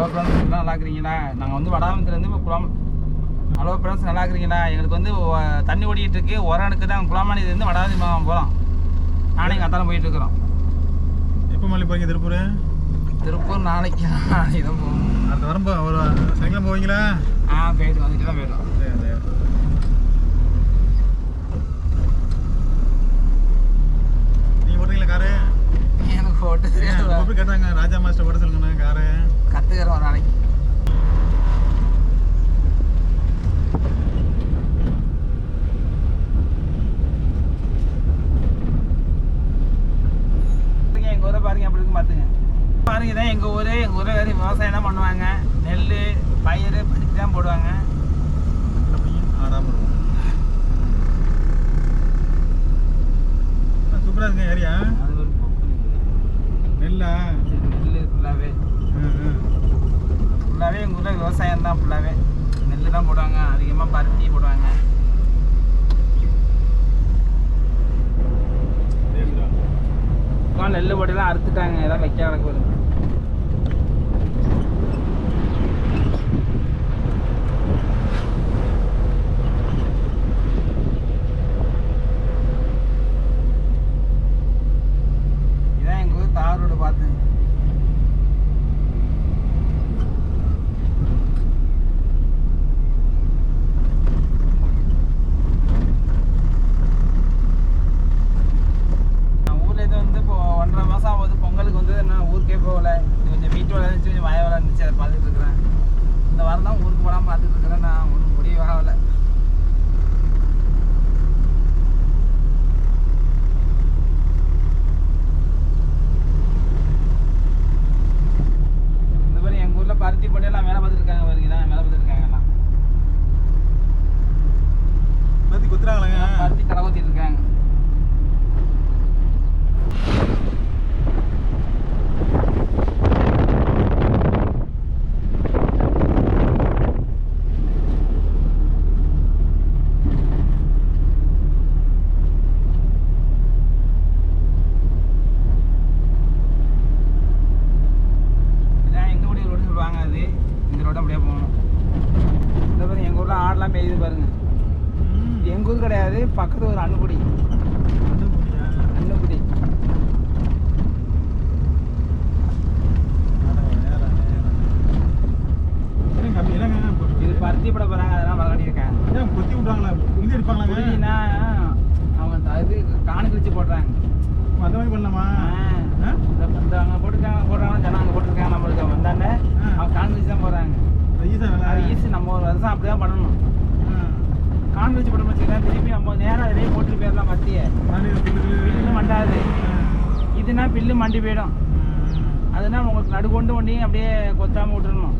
Hello friends நல்லா இருக்கிறீங்களா? நாங்கள் வந்து வடாமத்துலேருந்து இப்போ குளம் ஹலோ ஃப்ரெண்ட்ஸ் நல்லா இருக்கிறீங்களா? எங்களுக்கு வந்து தண்ணி ஓடிட்டு இருக்கு ஒரனுக்கு தான் குளமானிலேருந்து வடாதி போகலாம். நானே எங்கள் அத்தாலும் போயிட்டு இருக்கிறோம். எப்போ மல்லி போறீங்க? திருப்பூர்? திருப்பூர் நாளைக்கு. நாளைக்கு தான் போகணும் அடுத்த வாரம் போ- ஒரு சனிக்கிழமை போவீங்களா? ஆ போயிட்டு வந்துட்டு தான் போயிடும் தெரியாது எப்படி கேட்டாங்க ராஜா மாஸ்டர் ஓட்ட சொல்லுங்கண்ணா காரு. ஒரு நாளைக்கு. பாருங்க, எங்க ஊரை பாருங்க எப்படி இருக்கு பாத்துங்க. பாருங்க இதான் எங்க ஊரு. எங்க ஊர்ல வேற விவசாயம் தான் பண்ணுவாங்க. நெல் பயிர் பருத்தி தான் போடுவாங்க. ஆடாம இருக்கும் சூப்பரா இருக்குங்க ஏரியா அது ஒரு பொக்கு நெல்லா நெல் ஃபுல்லாவே ம், ம். ஃபுல்லாவே எங்க ஊர்ல விவசாயம் தான் ஃபுல்லாவே நெல் தான் போடுவாங்க. அதிகமா பருத்தி போடுவாங்க. நெல் போட்டுலாம் அறுத்துட்டாங்க. ஏதாவது வைக்க கிடக்குது இதான் ஊர் நான் ஊர்ல இது வந்து ஒன்றரை மாசம் ஆகுது. பொங்கலுக்கு வந்து நான் ஊருக்கே போகல. கொஞ்சம் வீட்டு வேலை இருந்துச்சு கொஞ்சம் வய வேலை இருந்துச்சு அதை பார்த்துட்டு இருக்கிறேன். இந்த வாரம் தான் ஊருக்கு போகலாம் பார்த்துட்டு இருக்கிறேன். நான் ஒன்றும் முடிவு ஆகலை இந்த மாதிரி எங்கள் ஊரில் பருத்தி போட்டு எல்லாம் வேலை பார்த்துருக்காங்க பாருங்க தான் வேலை பார்த்துருக்காங்க எல்லாம் பத்தி குத்துறாங்களாங்க பருத்தி கடை ஊற்றிட்டு இருக்காங்க இதான் எங்க ஊர் ரோடு சொல்லுவாங்க அது இந்த ரோடு அப்படியே போகணும் இந்த பாருங்க எங்கள் ஊரில் ஆடெல்லாம் மேயுது பாருங்க ம். இது எங்க ஊர் கிடையாது பக்கத்து ஒரு அண்ணுக்குடி அது? அண்ணுக்குடி இது பருத்தி போட போறாங்க அதெல்லாம் வளர்க்காட்டியிருக்காங்க ஏன் கொத்தி விட்றாங்களா இது புரியுதுன்னா அவங்க த- இது காணு கிழிச்சு போடுறாங்க அந்த மாதிரி பண்ணலாமா? இந்த அங்கே போட்டுருக்காங்க போடுறாங்க ஜனம் அங்கே போட்டிருக்காங்க நம்மளுக்கு வந்தாண்ட. அவங்க காணு கிழிச்சு தான் போடுறாங்க அது. அது ஈஸி நம்ம ஒரு வருஷம் அப்படி தான் பண்ணணும் கிழிச்சு போட்டோம்னு வச்சுக்கலாம் திருப்பி நம்ம நேரம் அதிலேயே போட்டுட்டு போயிடலாம் மத்திய பில்லு மண்டாது. இதுனா பில்லு மண்டி போயிடும். அதுனா உங்களுக்கு நடுக்கொண்டு ஒண்டியும் அப்படியே கொத்தாம விட்டுறணும்.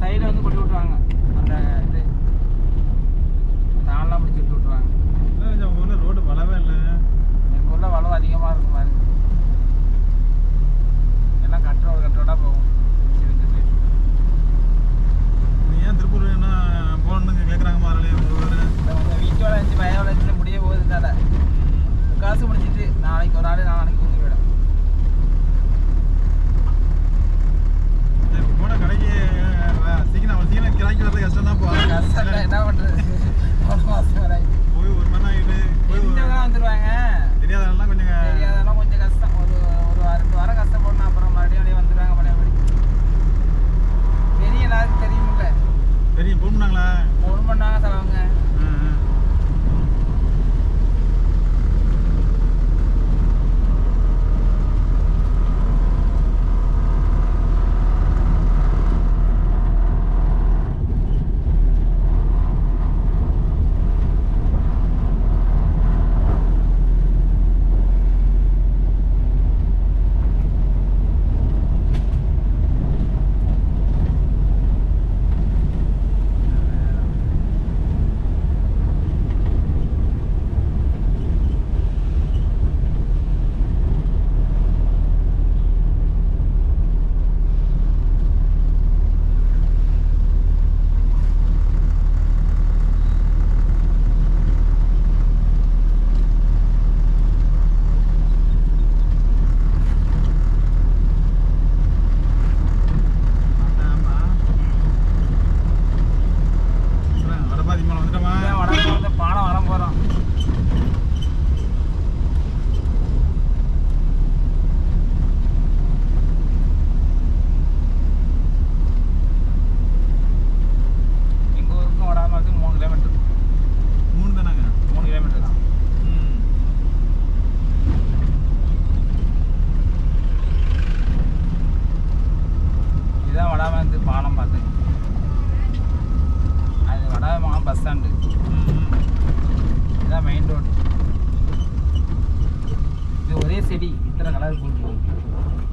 சைடில் வந்து கொட்டி விட்ருவாங்க அந்த இது. தாளெலாம் பிடிச்சி விட்டு விட்ருவாங்க ஊர்ல ரோடு வளவே இல்லை. எங்கள் ஊரில் வளம் அதிகமாக இருக்கும் பாருங்க. எல்லாம் கட்டுரோடு கட்டுரோடாக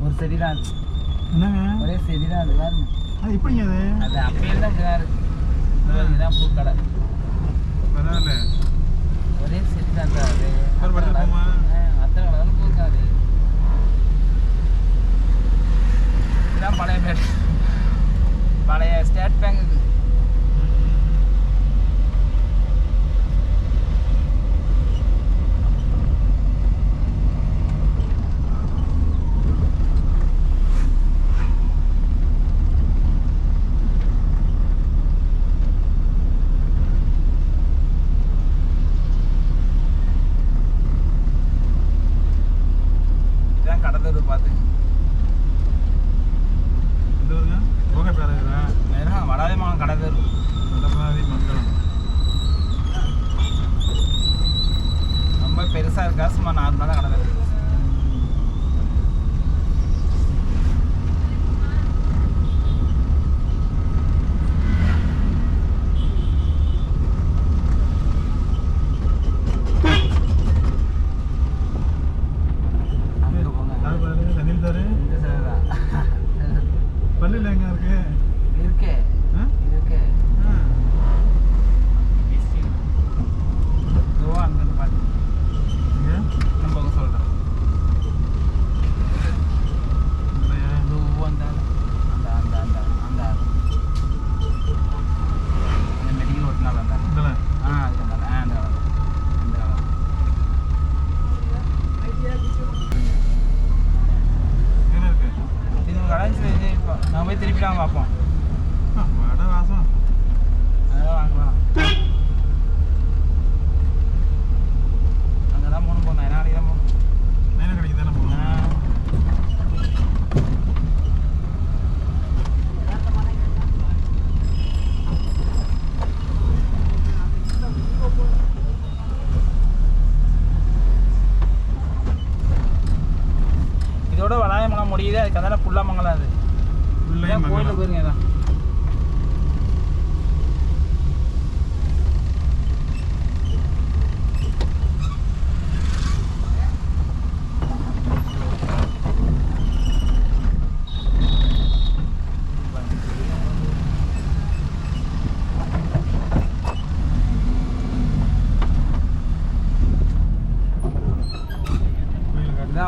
ஒரு செடி தான். என்னங்க? ஒரே செடி தான் அது பாருங்க அது எப்படிங்க அது? அது அப்பயே தான் இப்படி தான் இருக்கு இதோ இதுதான் பூக்கடை பரவாயில்ல ஒரே செடி தான் சார் அது ஒரு படத்துல அத்தனை போமா? colour- ஆ, அத்தனை கலர் பூக்காது இதுதான் பழைய பேட் பழைய ஸ்டேட் பேங்க் இது இதுதான் கடத்தூர் பார்த்துங்க இந்த ஊருங்க ஓகே பேரா நேரம் வடாதிமாங்க கடத்தூர் நல்லபாதி மங்களம் ரொம்ப பெருசாக இருக்கா சும்மா நார்மலாக தான் கடத்தூர் அங்கே போங்க யார் பாரு சனில் சாரு இந்த side தான். பள்ளியில் எங்க இருக்கு இருக்கே ஆ? இருக்கே ஆ. இதோ அங்கே பாட்டு எங்க? நம்ம பக்கம் சொல்கிறேன் இல்லையா? இதோ அந்த அந்த அந்த அந்த அந்த அந்த மெடிக்கல் ஓட்டினால அந்த இந்தல. ஆ அது அந்த ஆ அந்த கலர் அந்த கலர் எங்க இருக்கு இது கடைஞ்சி இப்போ நான் போய் திருப்பிலாம் பார்ப்போம் ஆ, வடை வாசம் அதெல்லாம் வாங்கலாம் அங்கே தான் போகணும் போகணும் நாளைக்கு தான் போகணும் நைனா கடைக்கு தானே போகணும் ஆ. இதோட அதுக்கு அதனால புல்லாமங்கலம் அது. மங்களம் போயிருங்க இதுதான்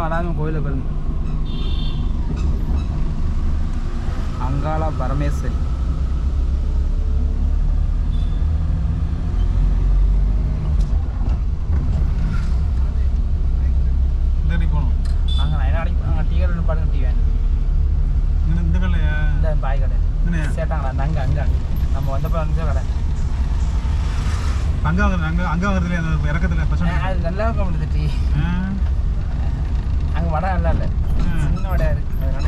வளாயம் கோயிலுக்கு பாருங்க அங்காள பரமேஸ்வரி. அங்கே நயனாடிக்கு அங்கே டீ கடை பாருங்க டீ வேணும் இந்த கல்லையா இந்த பாய் கடை. சேட்டாங்களா? அந்த அங்கே அங்கே நம்ம வந்தப்போ அங்கே கடை. அங்கே வாங்குறது அங்கே அங்கே வாங்குறதுல அந்த இறக்கத்தில் அது நல்லா இருக்க முடியுது டீ அங்கே வடை நல்லா இல்லை. சின்ன வடையாக இருக்கு. அதனால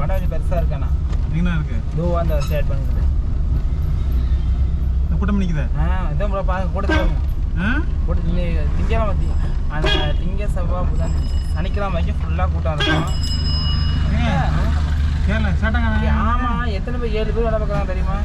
வடை கொஞ்சம் பெருசாக இருக்காண்ணா எங்கண்ணா இருக்கு. தூவா அந்த ஸ்டேட் பண்ணுறது இந்த கூட்டம் நிற்குதே ஆ இதான் ப்ரோ பாருங்க கூட பாருங்க. ஆ கூட திங்கக்கிழமை அந்த திங்க செவ்வாய் புதன் சனிக்கிழமை வரைக்கும் ஃபுல்லாக கூட்டம் இருக்கும் கேரளா சேட்டங்க ஆமாம் எத்தனை பேர் ஏழு பேர் வேலை பார்க்குறாங்க தெரியுமா?